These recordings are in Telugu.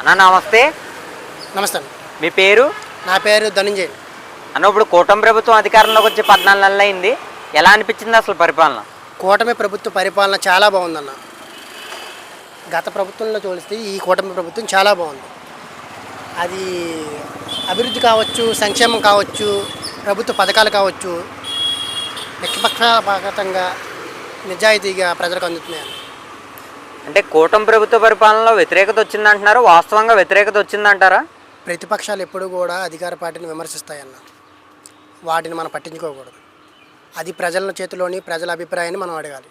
అన్న నమస్తే. నమస్తే మీ పేరు? నా పేరు ధనంజయ్. అన్న ఇప్పుడు కూటమి ప్రభుత్వం అధికారంలోకి వచ్చి పద్నాలుగు నెలలు అయింది. ఎలా అనిపించింది అసలు పరిపాలన? కూటమి ప్రభుత్వ పరిపాలన చాలా బాగుందన్న. గత ప్రభుత్వంలో చూస్తే ఈ కూటమి ప్రభుత్వం చాలా బాగుంది. అది అభివృద్ధి కావచ్చు సంక్షేమం కావచ్చు ప్రభుత్వ పథకాలు కావచ్చు నిష్పక్షపాతంగా నిజాయితీగా ప్రజలకు అందుతున్నాయి అంటే కూటమి ప్రభుత్వ పరిపాలనలో వ్యతిరేకత వచ్చిందంటున్నారు? వాస్తవంగా వ్యతిరేకత వచ్చిందంటారా? ప్రతిపక్షాలు ఎప్పుడూ కూడా అధికార పార్టీని విమర్శిస్తాయన్న. వాటిని మనం పట్టించుకోకూడదు. అది ప్రజల చేతిలోని ప్రజల అభిప్రాయాన్ని మనం అడగాలి.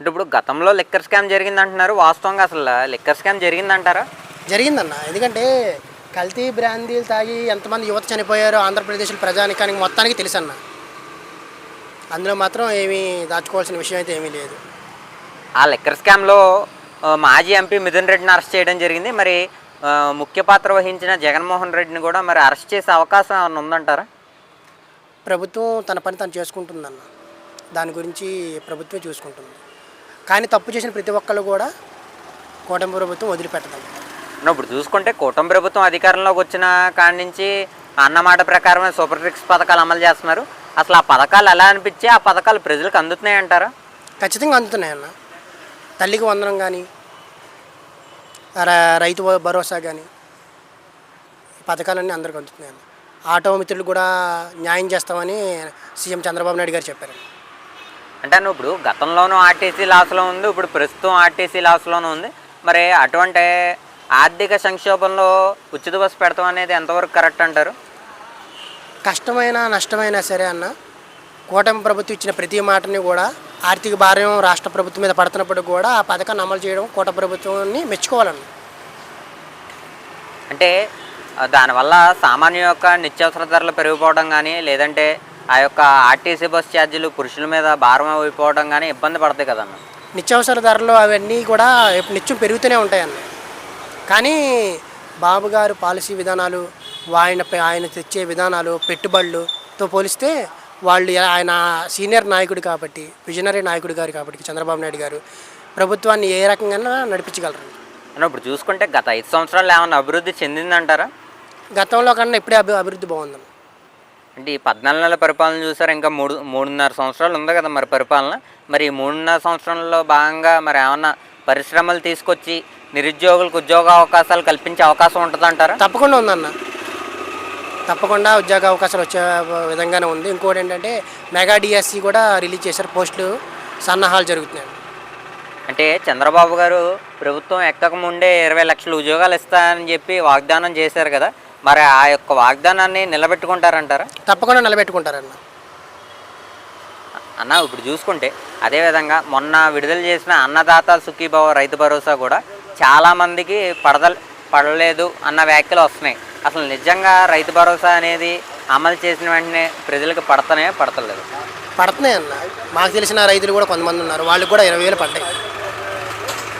అంటే ఇప్పుడు గతంలో లిక్కర్ స్కామ్ జరిగింది అంటున్నారు వాస్తవంగా అసలు లిక్కర్ స్కామ్ జరిగిందంటారా? జరిగిందన్న. ఎందుకంటే కల్తీ బ్రాందీలు తాగి ఎంతమంది యువత చనిపోయారో ఆంధ్రప్రదేశ్ ప్రజానికానికి మొత్తానికి తెలుసన్న. అందులో మాత్రం ఏమీ దాచుకోవాల్సిన విషయం అయితే ఏమీ లేదు. ఆ లిక్కర్ స్కామ్లో మాజీ ఎంపీ మిథున్ రెడ్డిని అరెస్ట్ చేయడం జరిగింది. మరి ముఖ్య పాత్ర వహించిన జగన్మోహన్ రెడ్డిని కూడా మరి అరెస్ట్ చేసే అవకాశం ఏమైనా ఉందంటారా? ప్రభుత్వం తన పని తను చేసుకుంటుందన్న. దాని గురించి ప్రభుత్వమే చూసుకుంటుంది. కానీ తప్పు చేసిన ప్రతి ఒక్కళ్ళు కూడా కూటమి ప్రభుత్వం వదిలిపెట్టదు ఇప్పుడు చూసుకుంటే కూటమి ప్రభుత్వం అధికారంలోకి వచ్చిన కాడి నుంచి అన్నమాట ప్రకారమే సూపర్ సిక్స్ పథకాలు అమలు చేస్తున్నారు. అసలు ఆ పథకాలు ఎలా అనిపించి ఆ పథకాలు ప్రజలకు అందుతున్నాయి అంటారా ఖచ్చితంగా అందుతున్నాయన్న. తల్లికి వందనం కానీ రైతు భరోసా కానీ పథకాలన్నీ అందరికి అందుతున్నాయన్న ఆటో మిత్రులు కూడా న్యాయం చేస్తామని సీఎం చంద్రబాబు నాయుడు గారు చెప్పారు. అంటే నువ్వు ఇప్పుడు గతంలోనూ ఆర్టీసీ లాస్లో ఉంది ఇప్పుడు ప్రస్తుతం ఆర్టీసీ లాస్లోనూ ఉంది. మరి అటువంటి ఆర్థిక సంక్షోభంలో ఉచిత బస్సు పెడతాం అనేది ఎంతవరకు కరెక్ట్ అంటారు? కష్టమైన నష్టమైనా సరే అన్న కూటమి ప్రభుత్వం ఇచ్చిన ప్రతి మాటని కూడా ఆర్థిక భారం రాష్ట్ర ప్రభుత్వం మీద పడుతున్నప్పుడు కూడా ఆ పథకాన్ని అమలు చేయడం కూటమి ప్రభుత్వాన్ని మెచ్చుకోవాలన్న అంటే దానివల్ల సామాన్య యొక్క నిత్యావసర ధరలు పెరిగిపోవడం కానీ లేదంటే ఆ యొక్క ఆర్టీసీ బస్ ఛార్జీలు పురుషుల మీద భారం అయిపోవడం కానీ ఇబ్బంది పడతాయి కదన్న నిత్యావసర ధరలు అవన్నీ కూడా నిత్యం పెరుగుతూనే ఉంటాయన్న కానీ బాబు గారు పాలసీ విధానాలు ఆయన ఆయన తెచ్చే విధానాలు పెట్టుబడులతో పోలిస్తే వాళ్ళు ఆయన సీనియర్ నాయకుడు కాబట్టి విజనరీ నాయకుడు గారు కాబట్టి చంద్రబాబు నాయుడు గారు ప్రభుత్వాన్ని ఏ రకంగా నడిపించగలరు? అన్న ఇప్పుడు చూసుకుంటే గత ఐదు సంవత్సరాలు ఏమన్నా అభివృద్ధి చెందిందంటారా? గతంలో కన్నా ఇప్పుడే అభి అభివృద్ధి బాగుందన్న అంటే ఈ పద్నాలుగు నెలల పరిపాలన చూసారు ఇంకా మూడు మూడున్నర సంవత్సరాలు ఉంది కదా మరి పరిపాలన. మరి ఈ మూడున్నర సంవత్సరంలో భాగంగా మరి ఏమన్నా పరిశ్రమలు తీసుకొచ్చి నిరుద్యోగులకు ఉద్యోగ అవకాశాలు కల్పించే అవకాశం ఉంటుందంటారా? తప్పకుండా ఉందన్న. తప్పకుండా ఉద్యోగ అవకాశాలు వచ్చే విధంగానే ఉంది. ఇంకోటి ఏంటంటే మెగా డిఎస్సి కూడా రిలీజ్ చేశారు. పోస్టులు సన్నాహాలు జరుగుతున్నాయి. అంటే చంద్రబాబు గారు ప్రభుత్వం ఎక్కక ముందే ఇరవై లక్షల ఉద్యోగాలు ఇస్తానని చెప్పి వాగ్దానం చేశారు కదా. మరి ఆ యొక్క వాగ్దానాన్ని నిలబెట్టుకుంటారంటారా? తప్పకుండా నిలబెట్టుకుంటారన్న. అన్న ఇప్పుడు చూసుకుంటే అదేవిధంగా మొన్న విడుదల చేసిన అన్నదాత సుఖీభావ రైతు భరోసా కూడా చాలామందికి పడద పడలేదు అన్న వ్యాఖ్యలు వస్తున్నాయి. అసలు నిజంగా రైతు భరోసా అనేది అమలు చేసిన వెంటనే ప్రజలకు పడతనే పడతలేదు. పడుతున్నాయి అన్న. మాకు తెలిసిన రైతులు కూడా కొంతమంది ఉన్నారు. వాళ్ళకి కూడా ఇరవై వేలు పడ్డాయి.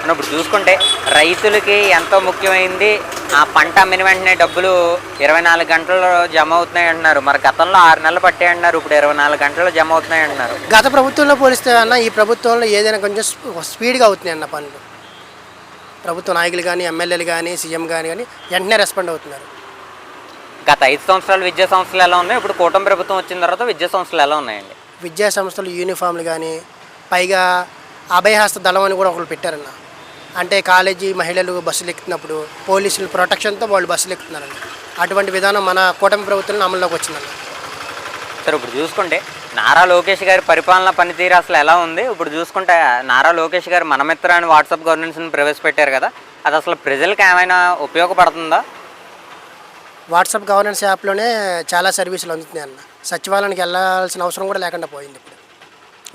మనం ఇప్పుడు చూసుకుంటే రైతులకి ఎంతో ముఖ్యమైంది ఆ పంట అమ్మిన వెంటనే డబ్బులు ఇరవై నాలుగు గంటల్లో జమ అవుతున్నాయి అంటున్నారు. మరి గతంలో ఆరు నెలలు పట్టాయి అంటున్నారు. ఇప్పుడు ఇరవై నాలుగు గంటల్లో జమ అవుతున్నాయి అంటున్నారు. గత ప్రభుత్వంలో పోలిస్తే అన్న ఈ ప్రభుత్వంలో ఏదైనా కొంచెం స్పీ- స్పీడ్గా అవుతున్నాయి అన్న పనులు. ప్రభుత్వ నాయకులు కానీ ఎమ్మెల్యేలు కానీ సీఎం కానీ కానీ వెంటనే రెస్పాండ్ అవుతున్నారు. గత ఐదు సంవత్సరాలు విద్యా సంస్థలు ఎలా ఉన్నాయి? ఇప్పుడు కూటమి ప్రభుత్వం వచ్చిన తర్వాత విద్యా సంస్థలు ఎలా ఉన్నాయండి? విద్యా సంస్థలు యూనిఫామ్లు కానీ పైగా అభయహస్త దళం అని కూడా ఒకరు పెట్టారన్న. అంటే కాలేజీ మహిళలు బస్సులు ఎక్కుతున్నప్పుడు పోలీసుల ప్రొటెక్షన్తో వాళ్ళు బస్సులు ఎక్కుతున్నారన్న. అటువంటి విధానం మన కూటమి ప్రభుత్వంలో అమల్లోకి వచ్చిందన్న. సరే ఇప్పుడు చూసుకుంటే నారా లోకేష్ గారి పరిపాలన పనితీరు అసలు ఎలా ఉంది? ఇప్పుడు చూసుకుంటే నారా లోకేష్ గారు మనమిత్ర అని వాట్సాప్ గవర్నెన్స్ని ప్రవేశపెట్టారు కదా. అది అసలు ప్రజలకు ఏమైనా ఉపయోగపడుతుందా? వాట్సాప్ గవర్నెన్స్ యాప్లోనే చాలా సర్వీసులు అందుతున్నాయి అన్న. సచివాలయానికి వెళ్ళాల్సిన అవసరం కూడా లేకుండా పోయింది ఇప్పుడు.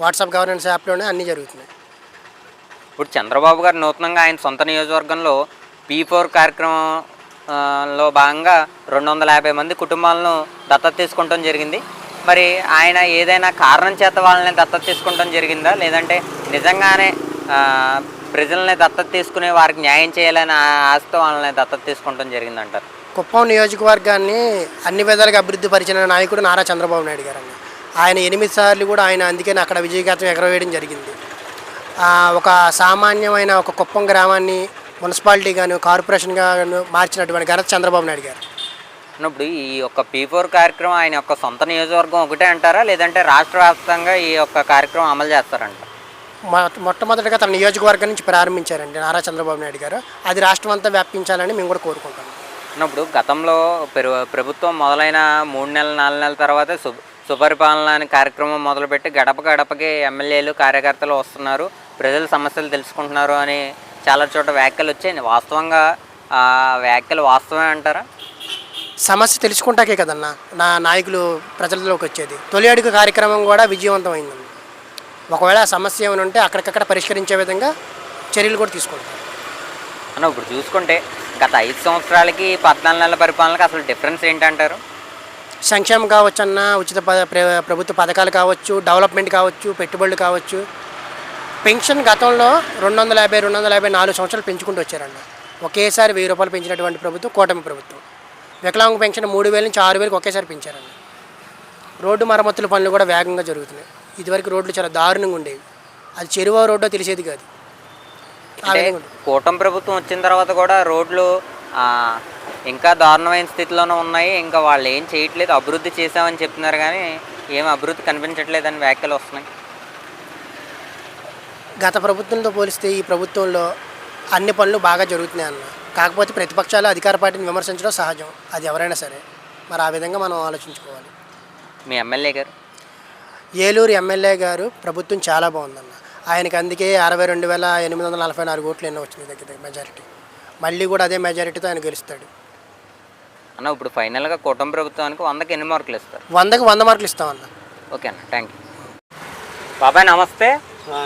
వాట్సాప్ గవర్నెన్స్ యాప్లోనే అన్నీ జరుగుతున్నాయి. ఇప్పుడు చంద్రబాబు గారు నూతనంగా ఆయన సొంత నియోజకవర్గంలో పీ ఫోర్ కార్యక్రమం లో భాగంగా రెండు వందల యాభై మంది కుటుంబాలను దత్తత తీసుకుంటాం జరిగింది. మరి ఆయన ఏదైనా కారణం చేత వాళ్ళని దత్తత తీసుకుంటాం జరిగిందా? లేదంటే నిజంగానే ప్రజల్ని దత్తత తీసుకునే వారికి న్యాయం చేయాలనే ఆ- ఆశతో వాళ్ళని దత్తత తీసుకుంటాం జరిగిందంటారు? కుప్పం నియోజకవర్గాన్ని అన్ని విధాలుగా అభివృద్ధి పరిచిన నాయకుడు నారా చంద్రబాబు నాయుడు గారు ఆయన ఎనిమిది సార్లు కూడా ఆయన అందుకని అక్కడ విజయగాతం ఎగరవేయడం జరిగింది. ఒక సామాన్యమైన ఒక కుప్పం గ్రామాన్ని మున్సిపాలిటీ గాను కార్పొరేషన్ గాను మార్చినటువంటి ఘనత చంద్రబాబు నాయుడు గారు. అన్నప్పుడు ఈ యొక్క పీ ఫోర్ కార్యక్రమం ఆయన యొక్క సొంత నియోజకవర్గం ఒకటే అంటారా? లేదంటే రాష్ట్ర వ్యాప్తంగా ఈ యొక్క కార్యక్రమం అమలు చేస్తారంట? మొట్టమొదటిగా తన నియోజకవర్గం నుంచి ప్రారంభించారండి నారా చంద్రబాబు నాయుడు గారు. అది రాష్ట్రం అంతా వ్యాపించాలని మేము కూడా కోరుకుంటాం అన్నప్పుడు గతంలో ప్రభుత్వం మొదలైన మూడు నెలల నాలుగు నెలల తర్వాత సు సుపరిపాలన అనే కార్యక్రమం మొదలుపెట్టి గడప గడపకి ఎమ్మెల్యేలు కార్యకర్తలు వస్తున్నారు. ప్రజల సమస్యలు తెలుసుకుంటున్నారు అని చాలా చోట వ్యాఖ్యలు వచ్చాయి. వాస్తవంగా వ్యాఖ్యలు వాస్తవమే అంటారా? సమస్య తెలుసుకుంటాకే కదన్నా. నా నాయకులు ప్రజలలోకి వచ్చేది. తొలి అడుగు కార్యక్రమం కూడా విజయవంతమైందండి ఒకవేళ సమస్య ఏమైనా ఉంటే అక్కడికక్కడ పరిష్కరించే విధంగా చర్యలు కూడా తీసుకుంటాం అన్న ఇప్పుడు చూసుకుంటే గత ఐదు సంవత్సరాలకి పద్నాలుగు నెలల పరిపాలనకి అసలు డిఫరెన్స్ ఏంటంటారు? సంక్షేమం కావచ్చు అన్న ఉచిత ప్ర- ప్రభుత్వ పథకాలు కావచ్చు డెవలప్మెంట్ కావచ్చు పెట్టుబడులు కావచ్చు. పెన్షన్ గతంలో రెండు వందల యాభై రెండు వందల యాభై నాలుగు సంవత్సరాలు పెంచుకుంటూ వచ్చారండి ఒకేసారి వెయ్యి రూపాయలు పెంచినటువంటి ప్రభుత్వం కూటమి ప్రభుత్వం. వికలాంగ పెన్షన్ మూడు వేల నుంచి ఆరు వేలకు ఒకేసారి పెంచారండి రోడ్డు మరమ్మతుల పనులు కూడా వేగంగా జరుగుతున్నాయి. ఇదివరకు రోడ్లు చాలా దారుణంగా ఉండేవి. అది చెరువు రోడ్డో తెలిసేది కాదు. అంటే. కూటమి ప్రభుత్వం వచ్చిన తర్వాత కూడా రోడ్లు ఇంకా దారుణమైన స్థితిలోనే ఉన్నాయి. ఇంకా వాళ్ళు ఏం చేయట్లేదు. అభివృద్ధి చేశామని చెప్తున్నారు కానీ ఏం అభివృద్ధి కనిపించట్లేదని వ్యాఖ్యలు వస్తున్నాయి. గత ప్రభుత్వంతో పోలిస్తే ఈ ప్రభుత్వంలో అన్ని పనులు బాగా జరుగుతున్నాయి అన్న. కాకపోతే ప్రతిపక్షాలు అధికార పార్టీని విమర్శించడం సహజం. అది ఎవరైనా సరే. మరి ఆ విధంగా మనం ఆలోచించుకోవాలి. మీ ఎమ్మెల్యే గారు? ఏలూరు ఎమ్మెల్యే గారు ప్రభుత్వం చాలా బాగుందన్న. ఆయనకి అందుకే అరవై రెండు వేల ఎనిమిది వందల నలభై నాలుగు ఓట్లు ఎన్నో వచ్చింది దగ్గర దగ్గర మెజారిటీ మళ్ళీ కూడా అదే మెజారిటీతో ఆయన గెలుస్తాడు. అన్న ఇప్పుడు ఫైనల్గా కూటమి ప్రభుత్వానికి వందకి ఎన్ని మార్కులు ఇస్తారు? వందకు వంద మార్కులు ఇస్తామన్న ఓకే అన్న థ్యాంక్ యూ బాబాయ్ నమస్తే.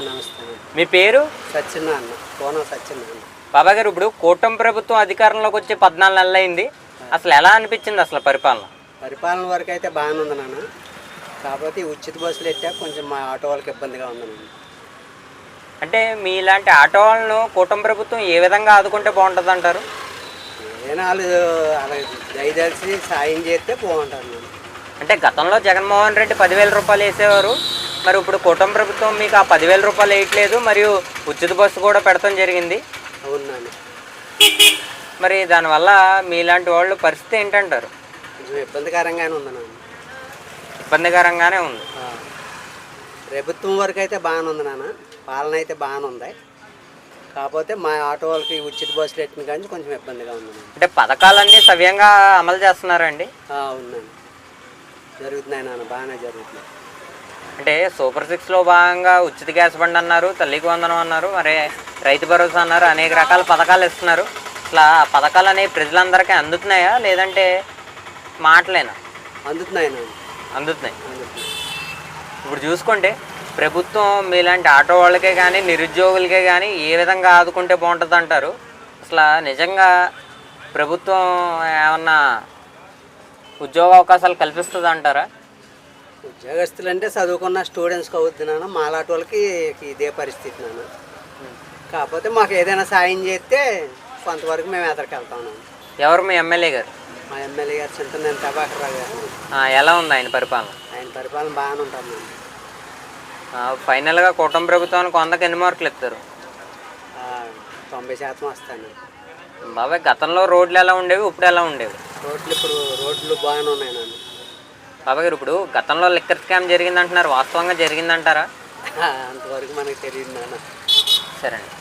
నమస్తే మీ పేరు? సత్యనారాయణ కోన సత్యనారాయణ. బాబాయ్ గారు ఇప్పుడు కూటమి ప్రభుత్వం అధికారంలోకి వచ్చి పద్నాలుగు నెలలు అయింది అసలు ఎలా అనిపించింది అసలు పరిపాలన? పరిపాలన వరకు అయితే బాగానే ఉంది నాన్న. కాకపోతే ఉచిత బస్సులు ఎట్టాక కొంచెం మా ఆటో వాళ్ళకి ఇబ్బందిగా ఉంది నాన్న అంటే మీ ఇలాంటి ఆటో వాళ్ళను కూటమి ప్రభుత్వం ఏ విధంగా ఆదుకుంటే బాగుంటుంది అంటారు ఏదైనా వాళ్ళు అలా దయదలిసి సాయం చేస్తే బాగుంటుంది. నాన్న అంటే గతంలో జగన్మోహన్ రెడ్డి పదివేల రూపాయలు వేసేవారు. మరి ఇప్పుడు కూటమి ప్రభుత్వం మీకు ఆ పదివేల రూపాయలు వేయట్లేదు. మరియు ఉచిత బస్సు కూడా పెడతాం జరిగింది. అవును నాన్న మరి దానివల్ల మీలాంటి వాళ్ళు పరిస్థితి ఏంటంటారు? కొంచెం ఇబ్బందికరంగానే ఉంది నాన్న. ఇబ్బందికరంగానే ఉంది. ప్రభుత్వం వరకు అయితే బాగానే ఉంది నాన్న. పాలన అయితే బాగానే ఉంది. కాకపోతే మా ఆటో వాళ్ళకి ఉచిత బస్సులు ఎట్టిన కానీ కొంచెం ఇబ్బందిగా ఉంది అంటే పథకాలన్నీ సవ్యంగా అమలు చేస్తున్నారండి? ఆ, అవును నాన్న జరుగుతున్నాయి నాన్న బాగానే జరుగుతున్నాయి. అంటే సూపర్ సిక్స్లో భాగంగా ఉచిత గ్యాస్ బండి అన్నారు తల్లికి వందనం అన్నారు మరి రైతు భరోసా అన్నారు అనేక రకాల పథకాలు ఇస్తున్నారు. ఆ పథకాలు అనేవి ప్రజలందరికీ అందుతున్నాయా? లేదంటే మాటలేనా? అందుతున్నాయి. అందుతున్నాయి. ఇప్పుడు చూసుకుంటే ప్రభుత్వం మీలాంటి ఆటో వాళ్ళకే కానీ నిరుద్యోగులకే కానీ ఏ విధంగా ఆదుకుంటే బాగుంటుంది అంటారు? అసలు నిజంగా ప్రభుత్వం ఏమన్నా ఉద్యోగ అవకాశాలు కల్పిస్తుంది అంటారా? ఉద్యోగస్తులు అంటే చదువుకున్న స్టూడెంట్స్కి అవుద్ది నాన్న. మాలాంటి వాళ్ళకి ఇదే పరిస్థితి నాన్న. కాకపోతే మాకు ఏదైనా సాయం చేస్తే కొంతవరకు మేము ఎదరికి వెళ్తాం నాన్న. ఎవరు మీ ఎమ్మెల్యే గారు? మా ఎమ్మెల్యే గారు చింతనేని ప్రభాకర్ రావు గారు. ఎలా ఉంది ఆయన పరిపాలన? ఆయన పరిపాలన బాగానే ఉంటుంది ఫైనల్గా కూటమి ప్రభుత్వానికి వందకి ఎన్ని మార్కులు ఇస్తారు? తొంభై శాతం వస్తాను బాబాయ్ గతంలో రోడ్లు ఎలా ఉండేవి ఇప్పుడు ఎలా ఉండేవి? రోడ్లు ఇప్పుడు రోడ్లు బాగానే ఉన్నాయి నాన్న బాబాయ్ గారు ఇప్పుడు గతంలో లిక్కర్ స్కామ్ జరిగిందంటున్నారు వాస్తవంగా జరిగిందంటారా? అంతవరకు మనకు తెలియదు నాన్న. సరే అండి.